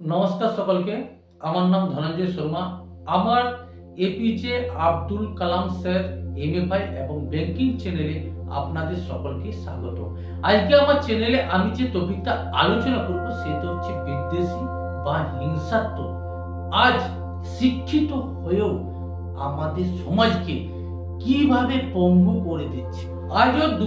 নমস্কার সকলকে। আমার নাম ধনঞ্জয় শর্মা। আমার APJ Abdul Kalam sir MFI এবং ব্যাংকিং চ্যানেলে আপনাদের সকলকে স্বাগত। আজকে আমার চ্যানেলে আমি যে টপিকটা আলোচনা করব, সেটা হচ্ছে বিদ্বেষী বা হিংসাত্মক। আজ শিক্ষিত হয়েও আমাদের সমাজকে কীভাবে পঙ্গু করে দিচ্ছে? আজও দু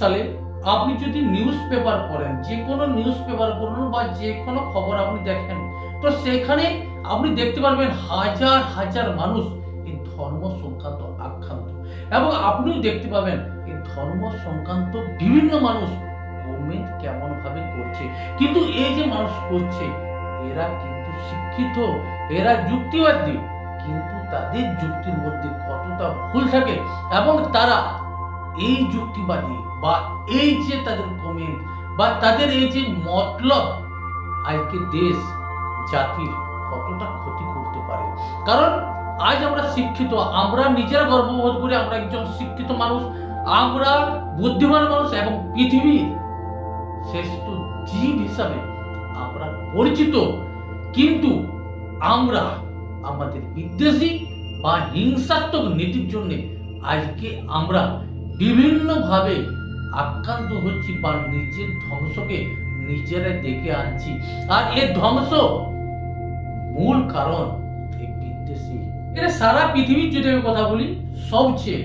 সালে আপনি যদি নিউজ পেপার পড়েন, যে কোনো নিউজ পেপার পড়ুন বা যে কোনো খবর আপনি দেখেন, তো সেখানে আপনি দেখতে পারবেন হাজার হাজার মানুষ এই ধর্ম সংক্রান্ত আক্রান্ত। এবং আপনিও দেখতে পাবেন এই ধর্ম সংক্রান্ত বিভিন্ন মানুষ কমেন্ট কেমন ভাবে করছে। কিন্তু এই যে মানুষ করছে, এরা কিন্তু শিক্ষিত, এরা যুক্তিবাদী, কিন্তু তাদের যুক্তির মধ্যে কতটা ভুল থাকে এবং তারা এই যুক্তিবাদী বা এই যে তাদের কমেন্ট বা তাদের এই যে মতলব, আজকে দেশ, জাতির কতটা ক্ষতি করতে পারে? কারণ আজ আমরা শিক্ষিত, আমরা নিজেরা গর্ববোধ করি আমরা একজন শিক্ষিত মানুষ, আমরা বুদ্ধিমান মানুষ এবং পৃথিবীর শ্রেষ্ঠ জীব হিসাবে আমরা পরিচিত। কিন্তু আমরা আমাদের বিদ্বেষী বা হিংসাত্মক নীতির জন্য আজকে আমরা বিভিন্নভাবে আক্রান্ত হচ্ছি বা নিজের ধ্বংসকে নিজেরা ডেকে আনছি। আর এর ধ্বংস মূল কারণ এটা সারা পৃথিবীর যদি আমি কথা বলি, সবচেয়ে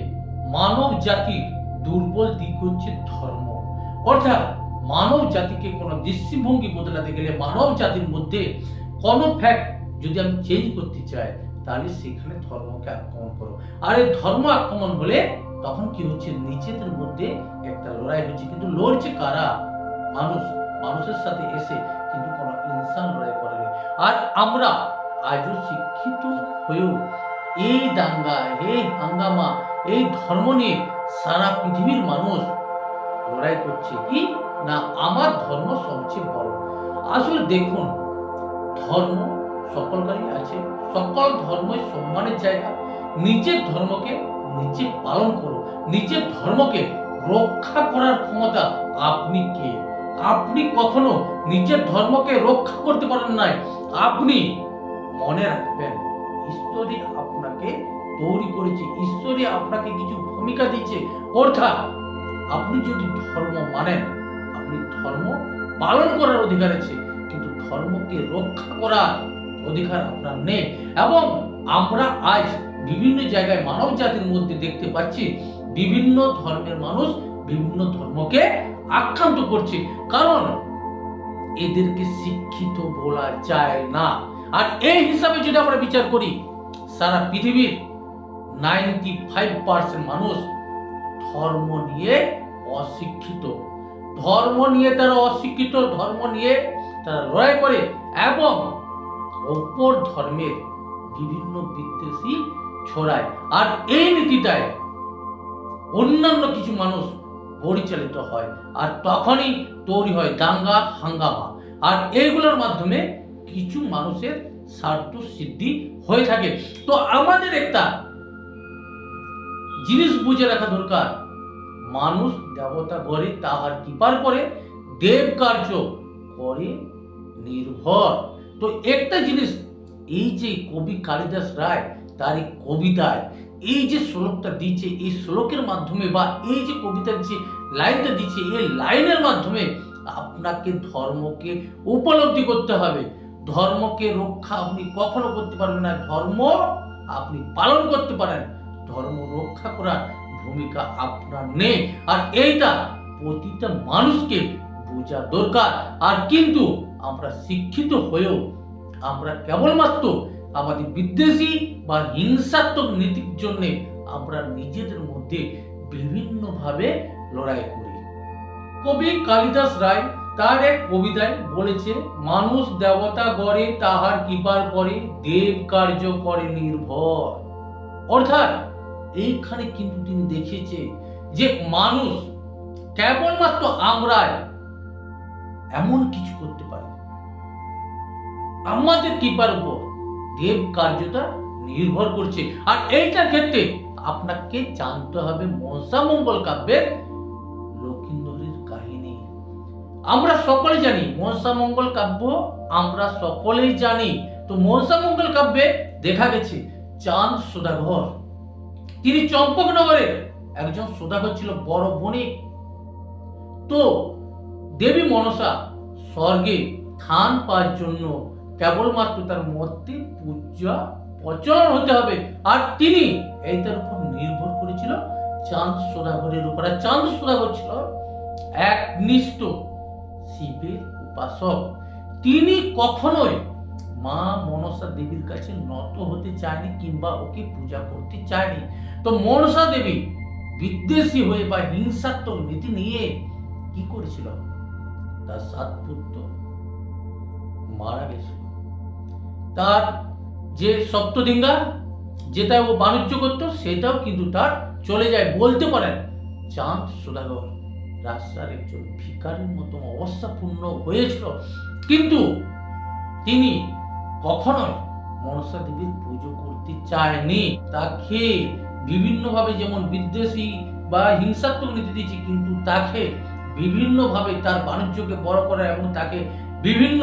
মানব জাতির দুর্বল দিক হচ্ছে ধর্ম। অর্থাৎ মানব জাতিকে কোনো দৃষ্টিভঙ্গি বদলাতে গেলে মানব জাতির মধ্যে কোনো ফ্যাক্ট যদি আমি চেঞ্জ করতে চাই, তাহলে সেখানে ধর্মকে আক্রমণ করো। আর এই ধর্ম আক্রমণ হলে তখন কি হচ্ছে? নিজেদের মধ্যে একটা লড়াই হচ্ছে। কিন্তু লড়ছে কারা? মানুষ। মানুষের সাথে এসে কিন্তু কোনো ইনসান লড়াই করেনি। আর আমরা আজও শিক্ষিত হয়েও এই দাঙ্গা, এই হাঙ্গামা, এই ধর্ম নিয়ে সারা পৃথিবীর মানুষ লড়াই করছে কি? না, আমার ধর্ম সবচেয়ে বড়। আসলে দেখুন, ধর্ম সকলকারই আছে। সকল ধর্মই সম্মানের জায়গা। নিজের ধর্মকে নিজে পালন করো। নিজের ধর্মকে রক্ষা করার ক্ষমতা আপনি কে? আপনি কখনো নিজের ধর্মকে রক্ষা করতে পারেন নাই। আপনি মনে রাখবেন, ঈশ্বরই আপনাকে তৈরি করেছে। ঈশ্বরই আপনাকে কিছু ভূমিকা দিচ্ছে অর্থাৎ আপনি যদি ধর্ম মানেন, আপনি ধর্ম পালন করার অধিকার আছে, কিন্তু ধর্মকে রক্ষা করার অধিকার আপনার নেই। এবং আমরা আজ বিভিন্ন জায়গায় মানব জাতির মধ্যে দেখতে পাচ্ছি বিভিন্ন ধর্মের মানুষ বিভিন্ন ধর্মকে আক্রান্ত করছে। কারণ এদেরকে শিক্ষিত বলা যায় না। আর এই হিসাবে যদি আমরা বিচার করি, সারা পৃথিবীর নাইনটি ফাইভ পার্সেন্ট মানুষ ধর্ম নিয়ে অশিক্ষিত। ধর্ম নিয়ে তারা অশিক্ষিত, ধর্ম নিয়ে তারা লড়াই করে এবং অপর ধর্মের বিভিন্ন বিদ্বেষী ছড়ায় আর এই নীতিটায় অন্যান্য কিছু মানুষ পরিচালিত হয় আর তখনই তৈরি হয় দাঙ্গা, হাঙ্গামা। আর এইগুলোর মাধ্যমে কিছু মানুষের স্বার্থ সিদ্ধি হয়ে থাকে। তো আমাদের একটা জিনিস বুঝে রাখা দরকার। মানুষ দেবতা গড়ে তাহার কৃপার পরে দেব কার্য করে নির্ভর। তো একটা জিনিস, এই যে কবি কালিদাস রায় তার এই কবিতায় এই যে শ্লোকটা দিচ্ছে, এই শ্লোকের মাধ্যমে বা এই যে কবিতার যে লাইনটা দিচ্ছে, এই লাইনের মাধ্যমে আপনাকে ধর্মকে উপলব্ধি করতে হবে। ধর্মকে রক্ষা আপনি কখনো করতে পারবেন না। ধর্ম আপনি পালন করতে পারেন। ধর্ম রক্ষা করার ভূমিকা আপনার নেই। আর এইটা প্রতিটা মানুষকে বোঝা দরকার। আর কিন্তু আমরা শিক্ষিত হয়েও আমরা কেবলমাত্র আমাদের বিদ্বেষী বা হিংসাত্মক নীতির জন্য আমরা নিজেদের মধ্যে বিভিন্নভাবে লড়াই করি। কবি কালিদাস রায় তার এক কবিতায় বলেছে, মানুষ দেবতা গড়ে, তাহার কৃপার পরে দেব কার্য করে নির্ভর। অর্থাৎ এইখানে কিন্তু তিনি দেখিয়েছে যে মানুষ কেবলমাত্র আমরা এমন কিছু করতে পারি। আমাদের কৃপার উপর দেব কার্যটা নির্ভর করছে। আর এইটার ক্ষেত্রে আপনাকে জানতে হবে মনসা মঙ্গল কাব্যের লক্ষিন্দরের কাহিনী। আমরা সকলে জানি মনসা মঙ্গল কাব্য, আমরা সকলেই জানি। তো মনসা মঙ্গল কাব্যে দেখা গেছে চাঁদ সুধাঘর তিনি চম্পকনগরের একজন সুধাঘর ছিল, বড় বণিক। তো দেবী মনসা স্বর্গে স্থান পাওয়ার জন্য কেবলমাত্র তার মূর্তি, পূজা, প্রচলন হতে হবে। আর তিনি এইটার উপর নির্ভর করেছিল। চাঁদ সদাগরের উপর। আর চাঁদ সদাগর ছিল একনিষ্ঠ শিবের উপাসক। তিনি কখনোই মা মনসা দেবীর কাছে নত হতে চায়নি কিংবা ওকে পূজা করতে চায়নি। তো মনসা দেবী বিদ্বেষী হয়ে বা হিংসাত্মক নীতি নিয়ে কি করেছিল? তার সাত পুত্র মারা গেছিল। তার যে সপ্তডিঙ্গা যেটা ও বাণিজ্য করত, সেটাও কিন্তু তার চলে যায়, বলতে পারেন। চাঁদ সুদাগর রাস্তার একজন ভিকারির মতো অবস্থাপূর্ণ হয়েছিল। কিন্তু তিনি কখনোই মনসা দেবীর পুজো করতে চায়নি। তাকে বিভিন্নভাবে যেমন বিদ্বেষী বা হিংসাত্মক নীতি দিয়েছে, কিন্তু তাকে বিভিন্নভাবে তার বাণিজ্যকে বড় করা এবং তাকে বিভিন্ন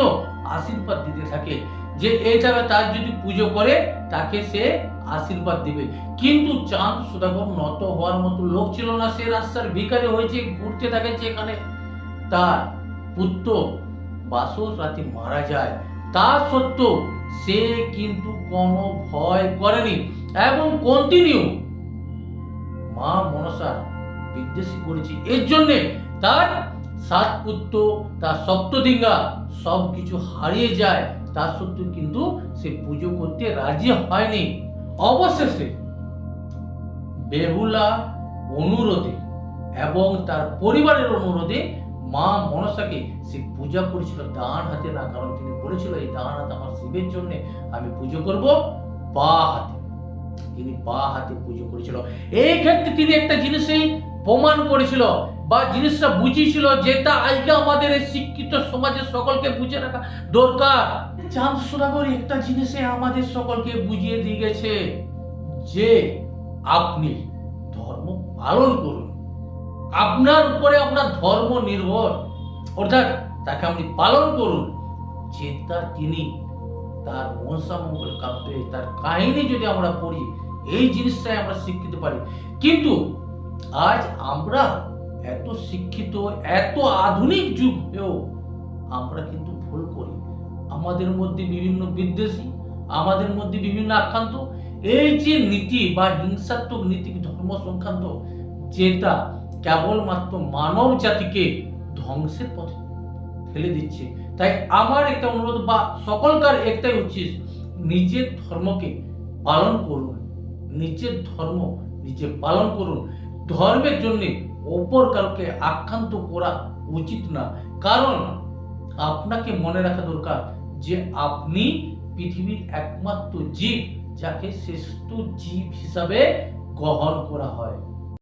আশীর্বাদ দিতে থাকে। যে এইভাবে তার যদি পুজো করে, তাকে সে আশীর্বাদ দিবে। কিন্তু চাঁদ সুদাগর নত হওয়ার মতো লোক ছিল না, সে রাস্তার ভিখারি হয়েছে, ঘুরতে থাকে এখানে। তার পুত্র বাসর রাতে মারা যায়। তা সত্ত্বেও সে কিন্তু কোনো ভয় করেনি এবং কন্টিনিউ মা মনসা বিদ্বেষী করেছে। এর জন্যে তার সাত পুত্র, তার সপ্তদিঙ্গা সব কিছু হারিয়ে যায়। তা সত্ত্বেও কিন্তু সে পুজো করতে রাজি হয়নি। অবশেষে বেহুলা অনুরোধে এবং তার পরিবারের অনুরোধে মা মনসাকে সে পূজা করেছিল। ডান হাতে না, কারণ তিনি বলেছিল, এই ডান হাত আমার শিবের জন্য, আমি পুজো করব বা হাতে। তিনি বা হাতে পুজো করেছিল। এই ক্ষেত্রে তিনি একটা জিনিসেই প্রমাণ করেছিল বা জিনিসটা বুঝিয়েছিল যেটা আজকে আমাদের এই শিক্ষিত সমাজের সকলকে বুঝে রাখা দরকার। চাঁদ সুরাগর একটা জিনিসে আমাদের সকলকে বুঝিয়ে দিয়ে গেছে যে আপনি ধর্ম পালন করুন। আপনার উপরে আপনার ধর্ম নির্ভর। অর্থাৎ তাকে আপনি পালন করুন। যেটা তিনি তার মনসা মঙ্গল কাব্যে, তার কাহিনী যদি আমরা পড়ি, এই জিনিসটাই আমরা শিক্ষিত পারি। কিন্তু আজ আমরা এত শিক্ষিত, এত আধুনিক যুগ হয়েও আমরা কিন্তু ভুল করি। আমাদের মধ্যে বিভিন্ন বিদ্বেষী, আমাদের মধ্যে বিভিন্ন আক্রান্ত। এই যে নীতি বা হিংসাত্মক নীতি, ধর্ম সংক্রান্ত, যেটা কেবলমাত্র মানব জাতিকে ধ্বংসের পথে ফেলে দিচ্ছে। তাই আমার একটা অনুরোধ বা সকলকার একটাই উচিত নিজের ধর্মকে পালন করুন। নিজের ধর্ম নিজে পালন করুন। ধর্মের জন্য অপর কাউকে আক্রান্ত করা উচিত না। কারণ আপনাকে মনে রাখা দরকার যে আপনি পৃথিবীর একমাত্র জীব যাকে শ্রেষ্ঠ জীব হিসাবে গ্রহণ করা হয়।